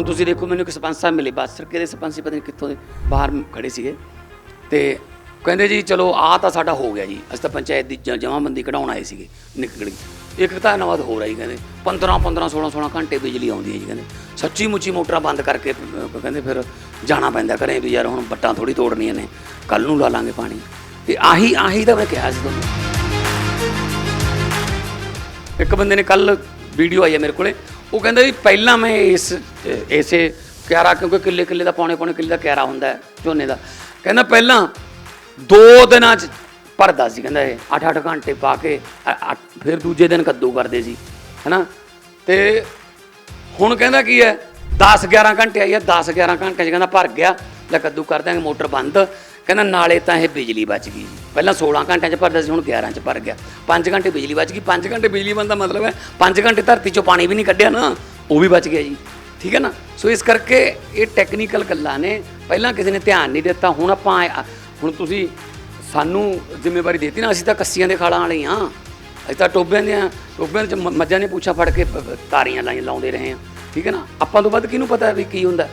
ਹੁਣ ਤੁਸੀਂ ਦੇਖੋ ਮੈਨੂੰ ਇੱਕ ਸਰਪੰਚ ਸਾਹਿਬ ਮਿਲੇ, ਬਾਦ ਸਰਕੇ ਦੇ ਸਰਪੰਚ ਪਤਾ ਨਹੀਂ ਕਿੱਥੋਂ ਦੇ ਬਾਹਰ ਖੜੇ ਸੀਗੇ। ਤੇ ਕਹਿੰਦੇ ਜੀ, ਚਲੋ ਆ ਤਾਂ ਸਾਡਾ ਹੋ ਗਿਆ ਜੀ, ਅਸੀਂ ਤਾਂ ਪੰਚਾਇਤ ਦੀ ਜ- ਜਮਾਂਬੰਦੀ ਕਢਾਉਣ ਆਏ ਸੀਗੇ ਨਿਕਲ ਇੱਕ ਤਾਂ ਨਵਾਦ ਹੋ ਰਹੀ ਕਹਿੰਦੇ 15 15 16 16 ਘੰਟੇ ਬਿਜਲੀ ਆਉਂਦੀ ਹੈ ਜੀ ਕਹਿੰਦੇ। ਸੱਚੀ ਮੁੱਚੀ ਮੋਟਰਾਂ ਬੰਦ ਕਰਕੇ ਕਹਿੰਦੇ ਫਿਰ ਜਾਣਾ ਪੈਂਦਾ ਘਰੇ ਵੀ ਯਾਰ ਹੁਣ ਬੱਟਾਂ ਥੋੜੀ ਤੋੜਨੀਆਂ ਨੇ ਕੱਲ ਨੂੰ ਲਾ ਲਾਂਗੇ ਪਾਣੀ। ਤੇ ਆਹੀ ਆਹੀ ਤਾਂ ਮੈਂ ਕਿਹਾ ਸੀ ਤੁਹਾਨੂੰ। ਇੱਕ ਬੰਦੇ ਨੇ ਕੱਲ ਵੀਡੀਓ ਆਈ ਹੈ ਮੇਰੇ ਕੋਲੇ ਉਹ ਕਹਿੰਦਾ ਵੀ ਪਹਿਲਾਂ ਮੈਂ ਇਸ, ਇਸੇ ਕਿਆਰਾ, ਕਿਉਂਕਿ ਕਿੱਲੇ ਕਿੱਲੇ ਦਾ, ਪੌਣੇ ਪੌਣੇ ਕਿੱਲੇ ਦਾ ਕਿਆਰਾ ਹੁੰਦਾ ਝੋਨੇ ਦਾ। ਕਹਿੰਦਾ ਪਹਿਲਾਂ ਦੋ ਦਿਨਾਂ ਚ ਭਰਦਾ ਸੀ ਕਹਿੰਦਾ ਇਹ 8-8 ਘੰਟੇ ਪਾ ਕੇ, ਅ- ਫਿਰ ਦੂਜੇ ਦਿਨ ਕੱਦੂ ਕਰਦੇ ਸੀ, ਹੈਨਾ? ਤੇ ਹੁਣ ਕਹਿੰਦਾ ਕੀ ਹੈ 10-11 ਘੰਟੇ ਆਈ ਹੈ 10-11 ਘੰਟੇ ਚ ਕਹਿੰਦਾ ਭਰ ਗਿਆ, ਲੈ ਕੱਦੂ ਕਰ ਦਿਆਂਗੇ, ਮੋਟਰ ਬੰਦ। ਕਹਿੰਦਾ, ਨਾਲੇ ਤਾਂ ਇਹ ਬਿਜਲੀ ਬਚ ਗਈ ਜੀ। ਪਹਿਲਾਂ 16 ਘੰਟਿਆਂ ਚ ਭਰਦਾ ਸੀ, ਹੁਣ 11 ਚ ਭਰ ਗਿਆ। 5 ਘੰਟੇ ਬਿਜਲੀ ਬਚ ਗਈ। 5 ਘੰਟੇ ਬਿਜਲੀ ਬੰਦ ਦਾ ਮਤਲਬ ਹੈ 5 ਘੰਟੇ ਧਰਤੀ ਚੋਂ ਪਾਣੀ ਵੀ ਨਹੀਂ ਕੱਢਿਆ ਨਾ, ਉਹ ਵੀ ਬਚ ਗਿਆ ਜੀ। ਠੀਕ ਹੈ ਨਾ? ਸੋ ਇਸ ਕਰਕੇ ਇਹ ਟੈਕਨੀਕਲ ਗੱਲਾਂ ਨੇ, ਪਹਿਲਾਂ ਕਿਸੇ ਨੇ ਧਿਆਨ ਨਹੀਂ ਦਿੱਤਾ, ਹੁਣ ਆਪਾਂ ਆ- ਹੁਣ ਤੁਸੀਂ ਸਾਨੂੰ ਜ਼ਿੰਮੇਵਾਰੀ ਦਿੱਤੀ ਨਾ, ਅਸੀਂ ਤਾਂ ਕੱਸੀਆਂ ਦੇ ਖਾਲਾਂ ਵਾਲੇ ਹਾਂ ਅਸੀਂ ਤਾਂ ਟੋਬਿਆਂ ਦੇ ਟੋਬਿਆਂ ਚ ਮੱਝਾਂ ਨੇ ਪੁੱਛਾ ਫੜ ਕੇ ਤਾਰੀਆਂ ਲਾਈਆਂ ਲਾਉਂਦੇ ਰਹੇ ਹਾਂ। ਠੀਕ ਹੈ ਨਾ? ਆਪਾਂ ਤੋਂ ਵੱਧ ਕਿਹਨੂੰ ਪਤਾ ਵੀ ਕੀ ਹੁੰਦਾ?